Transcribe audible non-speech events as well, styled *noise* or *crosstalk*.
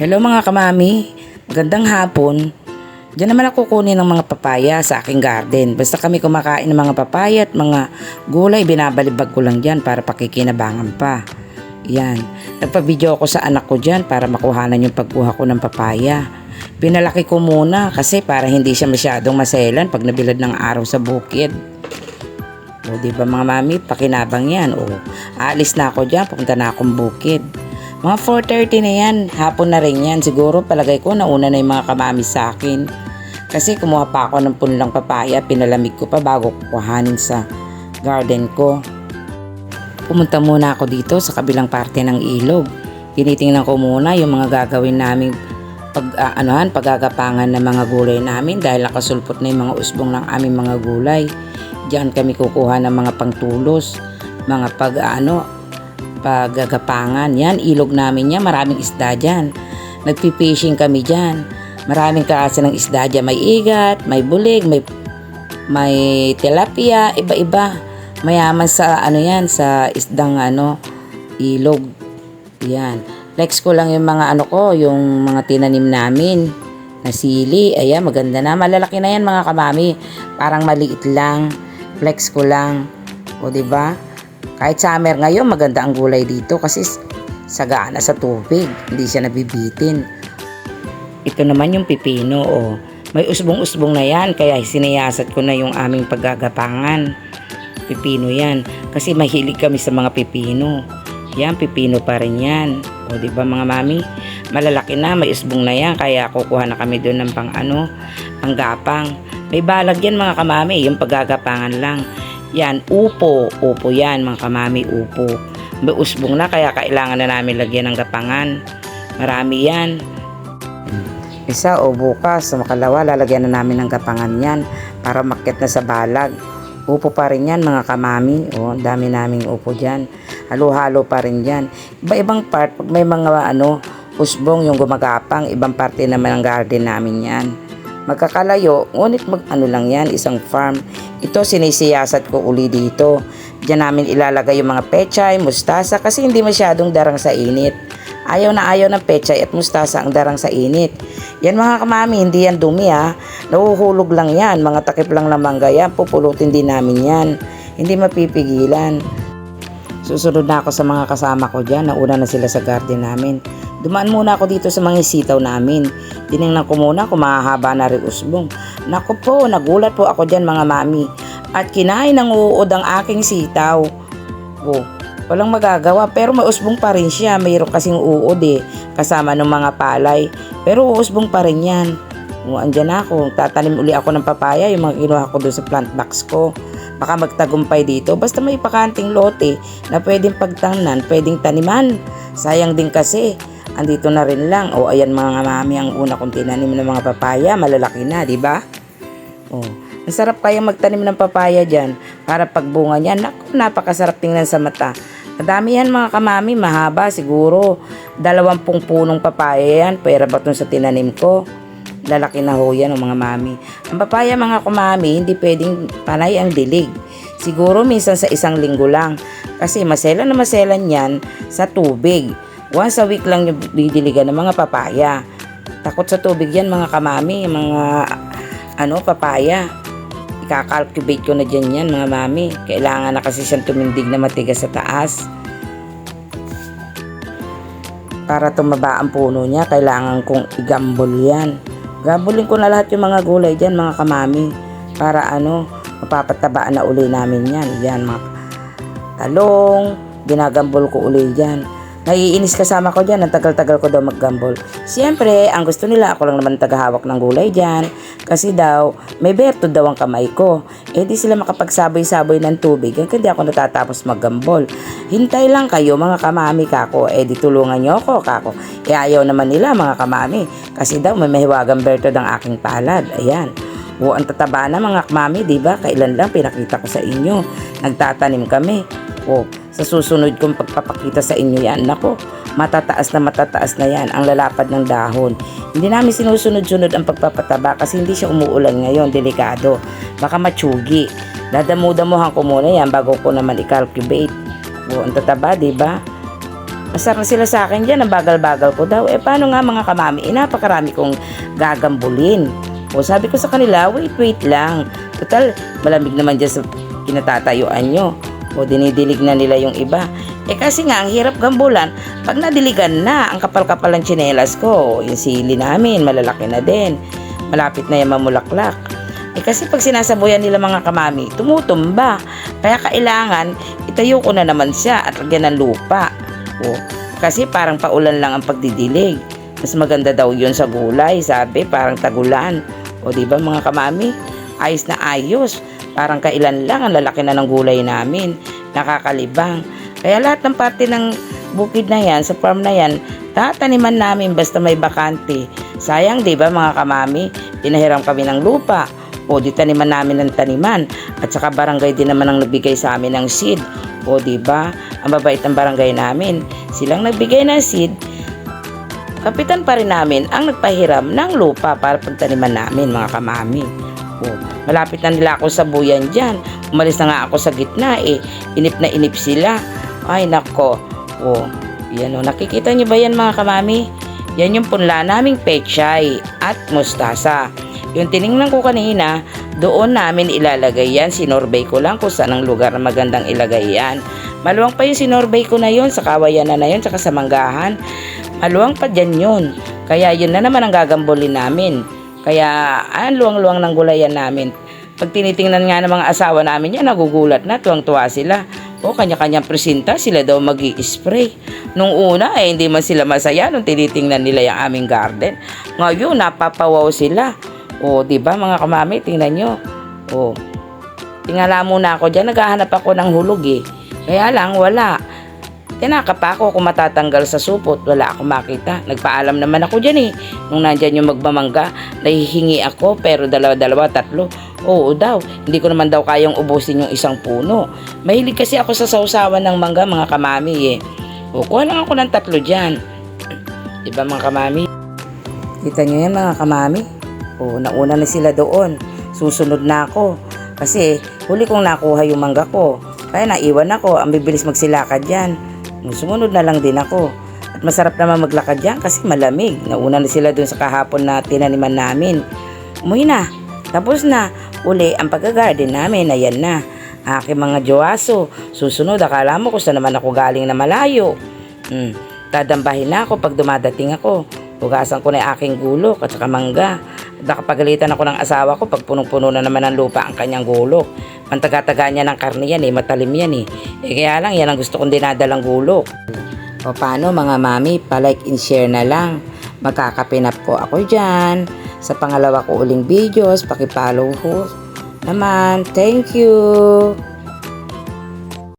Hello mga kamami, magandang hapon. Diyan naman ako kunin ng mga papaya sa aking garden. Basta kami kumakain ng mga papaya at mga gulay, binabalibag ko lang dyan para pakikinabangan pa. Yan. Nagpa-video ako sa anak ko dyan para makuhanan yung pagkuha ko ng papaya. Pinalaki ko muna kasi para hindi siya masyadong maselan pag nabilad ng araw sa bukid. O, di ba mga mami, pakinabang yan. O, aalis na ako dyan, pupunta na akong bukid. Mga 4.30 na yan, hapon na rin yan. Siguro palagay ko nauna na yung mga kamami sa akin. Kasi kumuha pa ako ng punlang papaya, pinalamig ko pa bago kukuhanin sa garden ko. Pumunta muna ako dito sa kabilang parte ng ilog. Tinitingnan ko muna yung mga gagawin naming pag ah, anuhan, paggagapangan ng mga gulay namin dahil nakasulpot na yung mga usbong ng aming mga gulay. Diyan kami kukuha ng mga pangtulos, mga pag ano, paggagapangan. Yan, ilog namin yan. Maraming isda dyan. Nagpipishing kami dyan. Maraming klase ng isda dyan. May igat, may bulig, may, may tilapia, iba-iba. Mayaman sa ano yan, sa isdang ano, ilog. Yan. Flex ko lang yung mga ano ko, yung mga tinanim namin na sili. Ayan, maganda na. Malalaki na yan mga kamami. Parang maliit lang. Flex ko lang. O, di ba? Kahit summer ngayon, maganda ang gulay dito kasi sagana sa tubig. Hindi siya nabibitin. Ito naman yung pipino, o. May usbong-usbong na yan, kaya sinayasat ko na yung aming paggagapangan. Pipino yan. Kasi mahilig kami sa mga pipino. Yan, pipino pa rin yan. O, di ba mga mami? Malalaki na, may usbong na yan, kaya kukuha na kami doon ng pang ano, pang gapang. May balag yan mga kamami, yung paggagapangan lang. Yan, upo. Upo yan, mga kamami, upo. Usbong na, kaya kailangan na namin lagyan ng gapangan. Marami yan. Isa o bukas, makalawa, lalagyan na namin ng gapangan yan para makit na sa balag. Upo pa rin yan, mga kamami. O, dami naming upo dyan. Halo-halo pa rin yan. Iba-ibang part, pag may mga ano, usbong yung gumagapang, ibang parte naman ng garden namin yan. Magkakalayo, ngunit mag ano lang yan, isang farm. Ito sinisiyasat ko uli dito. Diyan namin ilalagay yung mga pechay, mustasa kasi hindi masyadong darang sa init. Ayaw na ayaw ng pechay at mustasa ang darang sa init. Yan mga kamami, hindi yan dumi ha. Nahuhulog lang yan, mga takip lang na mangga yan, pupulutin din namin yan. Hindi mapipigilan. Susunod na ako sa mga kasama ko dyan. Nauna na sila sa garden namin. Dumaan muna ako dito sa mga sitaw namin. Tinignan ko muna kung mahahaba na rin usbong. Naku po, nagulat po ako dyan mga mami. At kinain ng uod ang aking sitaw. Oh, walang magagawa pero may usbong pa rin siya. Mayroon kasing uod eh, kasama ng mga palay. Pero uusbong pa rin yan. O, andyan na ako. Tatanim uli ako ng papaya, yung mga kinuha ko doon sa plant box ko. Baka magtagumpay dito. Basta may pakanting lote na pwedeng pagtangnan, pwedeng taniman. Sayang din kasi. Andito na rin lang. O ayan mga mami ang una kong tinanim ng mga papaya. Malalaki na, di ba? Oh, masarap kaya magtanim ng papaya dyan para pagbunga niyan. Naku, napakasarap tingnan sa mata. Madami yan mga kamami, mahaba siguro. Dalawampung punong papaya yan, pera ba sa tinanim ko? Lalaki na ho yan oh, mga mami. Ang papaya mga kumami, hindi pwedeng panay ang dilig. Siguro minsan sa isang linggo lang. Kasi maselan na maselan yan sa tubig. Once a week lang yung didiligan ng mga papaya. Takot sa tubig yan mga kamami, mga ano, papaya. Ikakalculate ko na dyan yan mga mami. Kailangan na kasi siyang tumindig na matigas sa taas. Para tumaba ang puno niya, kailangan kong igambol yan. Gambulin ko na lahat yung mga gulay dyan mga kamami. Para ano, mapapatabaan na uli namin yan. Yan mga talong, ginagambol ko uli dyan. Naiinis kasama ko dyan, ang tagal-tagal ko daw maggambol. Siyempre, ang gusto nila, ako lang naman tagahawak ng gulay dyan. Kasi daw, may berto daw ang kamay ko. Eh di sila makapagsaboy-saboy ng tubig, kaya hindi ako natatapos maggambol. Hintay lang kayo mga kamami kako, eh di tulungan nyo ako kako. Eh ayaw naman nila mga kamami, kasi daw may mahiwagang berto ng aking palad. Ayan. O ang tataba na mga kamami, di ba? Kailan lang pinakita ko sa inyo. Nagtatanim kami. O, sa susunod kong pagpapakita sa inyo yan, nako, matataas na matataas na yan, ang lalapad ng dahon. Hindi namin sinusunod-sunod ang pagpapataba kasi hindi siya umuulan ngayon, delikado. Baka matsugi. Dadamu-damuhan ko muna yan bago ko naman i-calculate. O, ang tataba, ba? Masar na sila sa akin dyan, ang bagal-bagal ko daw. Eh, paano nga mga kamami? Eh, napakarami kong gagambulin. O, sabi ko sa kanila, wait, wait lang. Total, malamig naman dyan sa kinatatayuan nyo. O, dinidilig na nila yung iba. Eh, kasi nga, ang hirap gambulan, pag nadiligan na, ang kapal-kapal ng tsinelas ko, yung sili namin, malalaki na din. Malapit na yung mamulaklak. Eh kasi pag sinasabuyan nila mga kamami, tumutumba. Kaya kailangan, itayo ko na naman siya at lagyan ng lupa. O, kasi parang paulan lang ang pagdidilig. Mas maganda daw yun sa gulay, sabi, parang tagulan. O di ba mga kamami? Ayos na ayos. Parang kailan lang ang lalaki na ng gulay namin. Nakakalibang. Kaya lahat ng parte ng bukid na yan, sa farm na yan, tataniman namin basta may bakante. Sayang, di ba mga kamami? Pinahiram kami ng lupa. O di taniman namin ng taniman. At saka barangay din naman ang nagbigay sa amin ng seed. O di ba? Ang babait ng barangay namin. Silang nagbigay ng seed. Kapitan pa rin namin ang nagpahiram ng lupa para pagtaniman namin mga kamami. O, malapit na nila ako sa buyan dyan. Umalis na nga ako sa gitna eh. Inip na inip sila. Ay nako. O, yan o. Nakikita niyo ba yan mga kamami? Yan yung punla naming pechay at mustasa. Yung tiningnan ko kanina, doon namin ilalagay yan. Sinorbay ko lang kung saan ang lugar na magandang ilagay yan. Maluwang pa yung sinorbay ko na yun, sa kawayanan na saka sa manggahan. Maluwang pa dyan yun. Kaya yun na naman ang gagambulin namin. Kaya ang luwang-luwang ng gulayan namin. Pag tinitingnan nga ng mga asawa namin yan, nagugulat na, tuwang-tuwa sila. O, kanya-kanyang presinta, sila daw mag spray Nung una, eh, hindi man sila masaya nung tinitingnan nila yung aming garden. Ngayon, napapawaw sila. O, di ba mga kamami, tingnan nyo. O, tingala muna ako dyan, naghahanap ako ng hulog eh. Kaya lang, wala. Tinaka pa ako kung matatanggal sa supot, wala akong makita. Nagpaalam naman ako dyan eh. Nung nandyan yung magmamangga, nahihingi ako, pero dalawa-dalawa, tatlo. Oo daw, hindi ko naman daw kayang ubusin yung isang puno. Mahilig kasi ako sa sausawan ng mangga, mga kamami eh. O, kuha lang ako ng tatlo dyan. *clears throat* Di ba mga kamami? Kita nyo yan mga kamami? O, nauna na sila doon. Susunod na ako. Kasi huli kong nakuha yung mangga ko. Kaya naiwan ako. Ang bibilis magsilakad yan. Sumunod na lang din ako. At masarap naman maglakad yan kasi malamig. Nauna na sila doon sa kahapon na tinaniman namin. Umuwi na. Tapos na. Uli ang pagka-garden namin. Ayan na. Aking mga jowaso. Susunod, akala mo kung saan naman ako galing na malayo. Hmm. Dadambahin na ako pag dumadating ako. Hugasan ko na aking gulok at saka mangga. Nakapagalitan ako ng asawa ko pag punong-puno na naman ng lupa ang kanyang gulok. Mantaga-taga niya ng karne yan eh, matalim yan eh. Eh kaya lang, yan ang gusto kong dinadalang gulok. O paano mga mami, palike and share na lang. Magkakapinap po ako dyan. Sa pangalawa ko uling videos, pakipollow ho naman. Thank you!